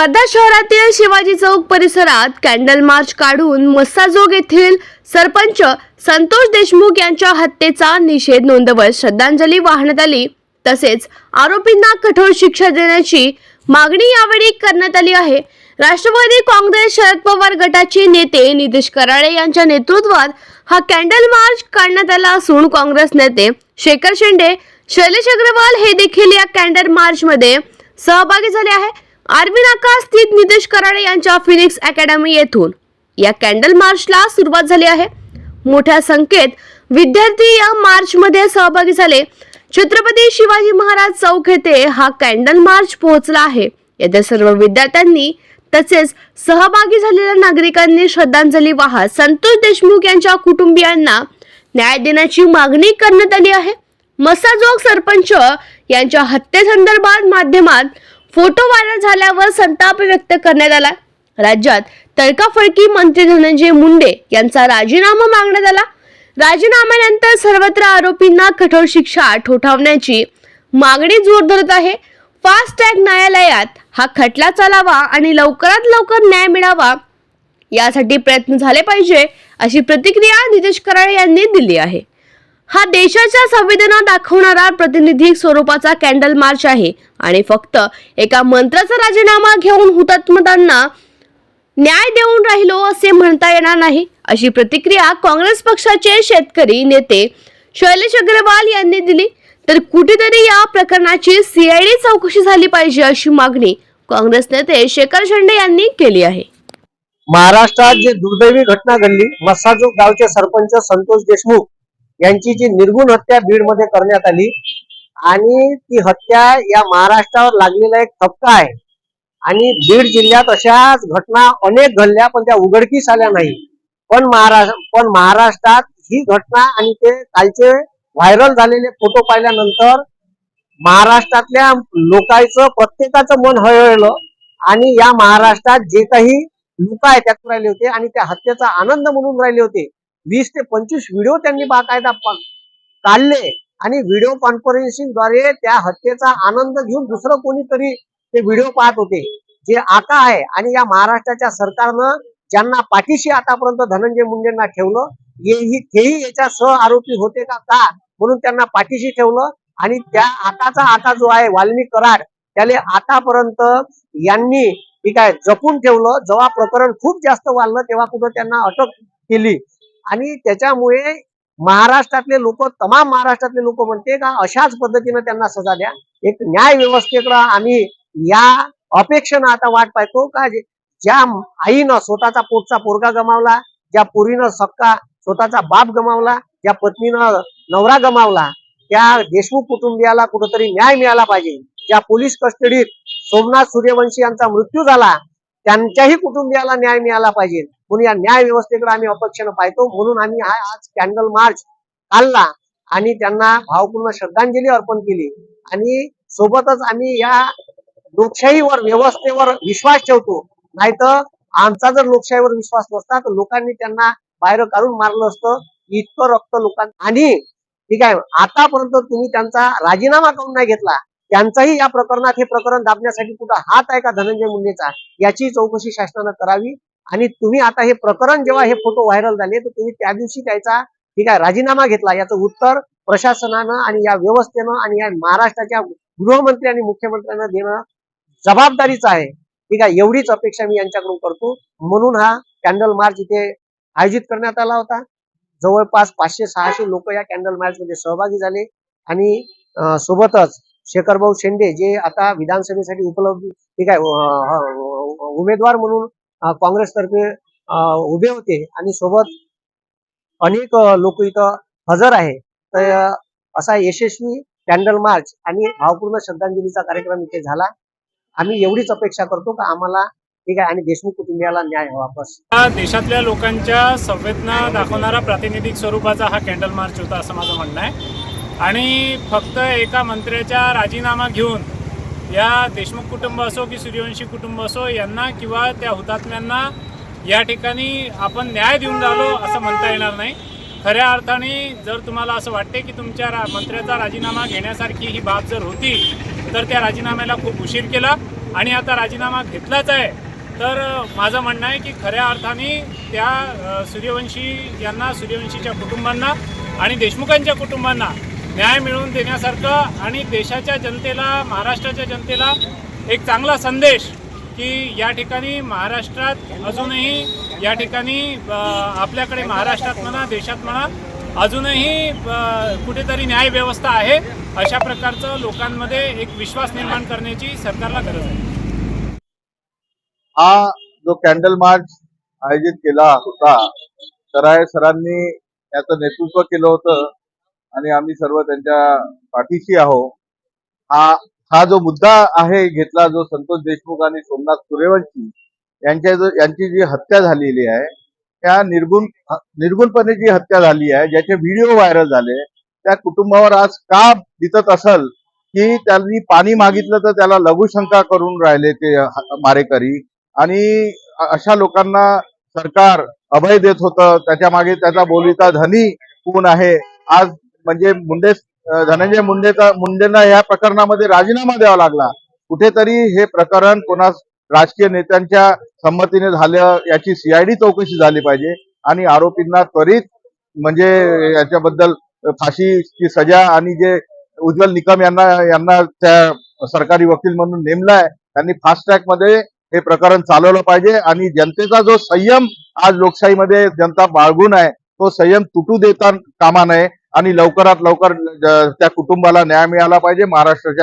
वर्धा शहरातील शिवाजी चौक परिसरात कॅन्डल मार्च काढून मस्साजोग येथील सरपंच संतोष देशमुख यांच्या हत्येचा निषेध नोंदवत श्रद्धांजली वाहण्यात आली. तसेच आरोपींना कठोर शिक्षा देण्याची मागणी यावेळी करण्यात आली आहे. राष्ट्रवादी काँग्रेस शरद पवार गटाचे नेते नितीश कराळे यांच्या नेतृत्वात हा कॅन्डल मार्च काढण्यात आला असून काँग्रेस नेते शेखर शेंडे शैलेश अग्रवाल हे देखील या कॅन्डल मार्च मध्ये सहभागी झाले आहे आर्मी नाका स्थित नितेश कराडे यांच्या फिनिक्स अकॅडमी येथून. या कॅन्डल मार्चला सुरुवात झाली आहे. मोठ्या संख्येत विद्यार्थी या मार्च मध्ये सहभागी झाले. छत्रपती शिवाजी महाराज चौक येथे हा कॅन्डल मार्च पोहोचला आहे. येथे सर्व विद्यार्थ्यांनी तसेच सहभागी झालेल्या नागरिकांनी श्रद्धांजली वाहत संतोष देशमुख यांच्या कुटुंबियांना न्याय देण्याची मागणी करण्यात आली आहे. मसाजोग सरपंच यांच्या हत्येसंदर्भात माध्यमात फोटो व्हायरल झाल्यावर संताप व्यक्त करण्यात आला. राज्यात तडकाफडकी मंत्री धनंजय मुंडे यांचा राजीनामा मागण्यात आला. राजीनाम्यानंतर सर्वत्र आरोपींना कठोर शिक्षा ठोठावण्याची मागणी जोर धरत आहे. फास्ट ट्रॅक न्यायालयात हा खटला चालावा आणि लवकरात लवकर न्याय मिळावा यासाठी प्रयत्न झाले पाहिजे अशी प्रतिक्रिया नितेश कराळे यांनी दिली आहे. हा देशाच्या संवेदना दाखवणारा प्रतिनिधी स्वरूपाचा कॅन्डल मार्च आहे. आणि फक्त एका मंत्राचा राजीनामा घेऊन हुतात्मतांना न्याय देऊन राहिलो असे म्हणता येणार नाही अशी प्रतिक्रिया काँग्रेस पक्षाचे शेतकरी नेते शैलेश अग्रवाल यांनी दिली. तर कुठेतरी या प्रकरणाची सीआयडी चौकशी झाली पाहिजे अशी मागणी काँग्रेस नेते शेखर शेंडे यांनी केली आहे. महाराष्ट्रात जे दुर्दैवी घटना घडली मस्साजोग गावचे सरपंच संतोष देशमुख यांची जी निर्गुण हत्या बीडमध्ये करण्यात आली आणि ती हत्या या महाराष्ट्रावर लागलेला एक थपका आहे. आणि बीड जिल्ह्यात अशाच घटना अनेक घडल्या पण त्या उघडकीस आल्या नाही. पण महाराष्ट्र पण महाराष्ट्रात ही घटना आणि ते कालचे व्हायरल झालेले फोटो पाहिल्यानंतर महाराष्ट्रातल्या लोकांचं प्रत्येकाचं मन हळहळलं आणि या महाराष्ट्रात जे काही लोक आहेत त्यातून राहिले होते आणि त्या हत्येचा आनंद म्हणून राहिले होते. वीस ते पंचवीस व्हिडिओ त्यांनी बाकायदा काढले आणि व्हिडिओ कॉन्फरन्सिंगद्वारे त्या हत्येचा आनंद घेऊन दुसरं कोणीतरी ते व्हिडिओ पाहत होते जे आता आहे. आणि या महाराष्ट्राच्या सरकारनं ज्यांना पाठीशी आतापर्यंत धनंजय मुंडेंना ठेवलं हेही तेही याच्या सह आरोपी होते का? का? म्हणून त्यांना पाठीशी ठेवलं. आणि त्या आताचा आता जो आहे वाल्मिक कराड त्याले आतापर्यंत यांनी ठीक आहे जपून ठेवलं. जेव्हा प्रकरण खूप जास्त वाढलं तेव्हा कुठं त्यांना अटक केली. आणि त्याच्यामुळे महाराष्ट्रातले लोक तमाम महाराष्ट्रातले लोक म्हणते का अशाच पद्धतीनं त्यांना सजा द्या. एक न्याय व्यवस्थेकडं आम्ही या अपेक्षेनं आता वाट पाहतो का ज्या आईनं स्वतःचा पोटचा पोरगा गमावला ज्या पोरीनं सक्का स्वतःचा बाप गमावला ज्या पत्नीनं नवरा गमावला त्या देशमुख कुटुंबियाला कुठंतरी न्याय मिळाला पाहिजे. ज्या पोलीस कस्टडीत सोमनाथ सूर्यवंशी यांचा मृत्यू झाला त्यांच्याही कुटुंबियाला न्याय मिळाला पाहिजे. म्हणून या न्याय व्यवस्थेकडे आम्ही अपेक्षेनं पाहतो. म्हणून आम्ही हा आज कॅन्डल मार्च काढला आणि त्यांना भावपूर्ण श्रद्धांजली अर्पण केली. आणि सोबतच आम्ही या लोकशाहीवर व्यवस्थेवर विश्वास ठेवतो. नाहीतर आमचा जर लोकशाहीवर विश्वास नसता तर लोकांनी त्यांना बाहेर काढून मारलं असतं. इतकं रक्त लोकांना आणि ठीक आहे आतापर्यंत तुम्ही त्यांचा राजीनामा करून नाही घेतला. त्यांचाही या प्रकरणात हे प्रकरण दाबण्यासाठी कुठं हात आहे का धनंजय मुंडेचा? याची चौकशी शासनानं करावी. आणि तुम्ही आता हे प्रकरण जेव्हा हे फोटो व्हायरल झाले तर तुम्ही त्या दिवशी त्याचा ठीक आहे राजीनामा घेतला. याचं उत्तर प्रशासनानं आणि या व्यवस्थेनं आणि या महाराष्ट्राच्या गृहमंत्री आणि मुख्यमंत्र्यांना देणं जबाबदारीच आहे. ठीक आहे एवढीच अपेक्षा मी यांच्याकडून करतो. म्हणून हा कॅन्डल मार्च इथे आयोजित करण्यात आला होता. जवळपास पाचशे सहाशे लोक या कॅन्डल मार्च मध्ये सहभागी झाले. आणि सोबतच शेखरभाऊ शेंडे जे आता विधानसभेसाठी उपलब्ध ठीक आहे उमेदवार म्हणून काँग्रेसतर्फे उभे होते. आणि सोबत अनेक लोक इथं हजर आहे. तर असा यशस्वी कॅन्डल मार्च आणि भावपूर्ण श्रद्धांजलीचा कार्यक्रम इथे झाला. आम्ही एवढीच अपेक्षा करतो का आम्हाला ठीक आहे आणि देशमुख कुटुंबियाला न्याय हवा बस. देशातल्या लोकांच्या संवेदना दाखवणारा प्रातिनिधिक स्वरूपाचा हा कॅन्डल मार्च होता असं माझं म्हणणं आहे. आणि फक्त एका मंत्र्याचा राजीनामा घेऊन या देशमुख कुटुंब असो की सूर्यवंशी कुटुंब असो यांना किंवा त्या हुतात्म्यांना या ठिकाणी आपण न्याय देऊन राहिलो असं म्हणता येणार नाही. खऱ्या अर्थाने जर तुम्हाला असं वाटते की तुमच्या रा मंत्र्याचा राजीनामा घेण्यासारखी ही बाब जर होती तर त्या राजीनाम्याला खूप उशीर केला. आणि आता राजीनामा घेतलाच आहे तर माझं म्हणणं आहे की खऱ्या अर्थाने त्या सूर्यवंशी यांना सूर्यवंशीच्या कुटुंबांना आणि देशमुखांच्या कुटुंबांना न्याय मिळवून देण्यासारखं आणि देशाच्या जनतेला महाराष्ट्राच्या जनतेला एक चांगला संदेश की या ठिकाणी महाराष्ट्रात अजूनही या ठिकाणी आपल्याकडे महाराष्ट्रात म्हणा देशात म्हणा अजूनही कुठेतरी न्याय व्यवस्था आहे अशा प्रकारचं लोकांमध्ये एक विश्वास निर्माण करण्याची सरकारला गरज आहे. हा जो कॅन्डल मार्च आयोजित केला होता सराय सरांनी याचं नेतृत्व केलं होतं. आणि आम्ही सर्व त्यांच्या पाठीशी आहो हा हा जो मुद्दा आहे घेतला जो संतोष देशमुख आणि सोमनाथ सूर्यवंशी यांच्या जो यांची जी हत्या झालेली आहे त्या निर्गुण निर्गुणपणे जी हत्या झाली आहे ज्याचे व्हिडिओ व्हायरल झाले त्या कुटुंबावर आज का दिसत असल की त्यांनी पाणी मागितलं तर त्याला लघुशंका करून राहिले ते मारेकरी. आणि अशा लोकांना सरकार अभय देत होतं त्याच्यामागे त्याचा बोलीचा धनी कोण आहे आज म्हणजे मुंडे धनंजय मुंडेचा मुंडेंना या प्रकरणामध्ये राजीनामा द्यावा लागला. कुठेतरी हे प्रकरण कोणा राजकीय नेत्यांच्या संमतीने झालं याची सीआयडी चौकशी झाली पाहिजे. आणि आरोपींना त्वरित म्हणजे याच्याबद्दल फाशीची सजा आणि जे उज्ज्वल निकम यांना यांना त्या सरकारी वकील म्हणून नेमलाय त्यांनी फास्ट ट्रॅकमध्ये हे प्रकरण चालवलं पाहिजे. आणि जनतेचा जो संयम आज लोकशाहीमध्ये जनता बाळगून आहे तो संयम तुटू देता कामा नये. आणि लवकरात लवकर त्या कुटुंबाला न्याय मिळाला पाहिजे. महाराष्ट्राच्या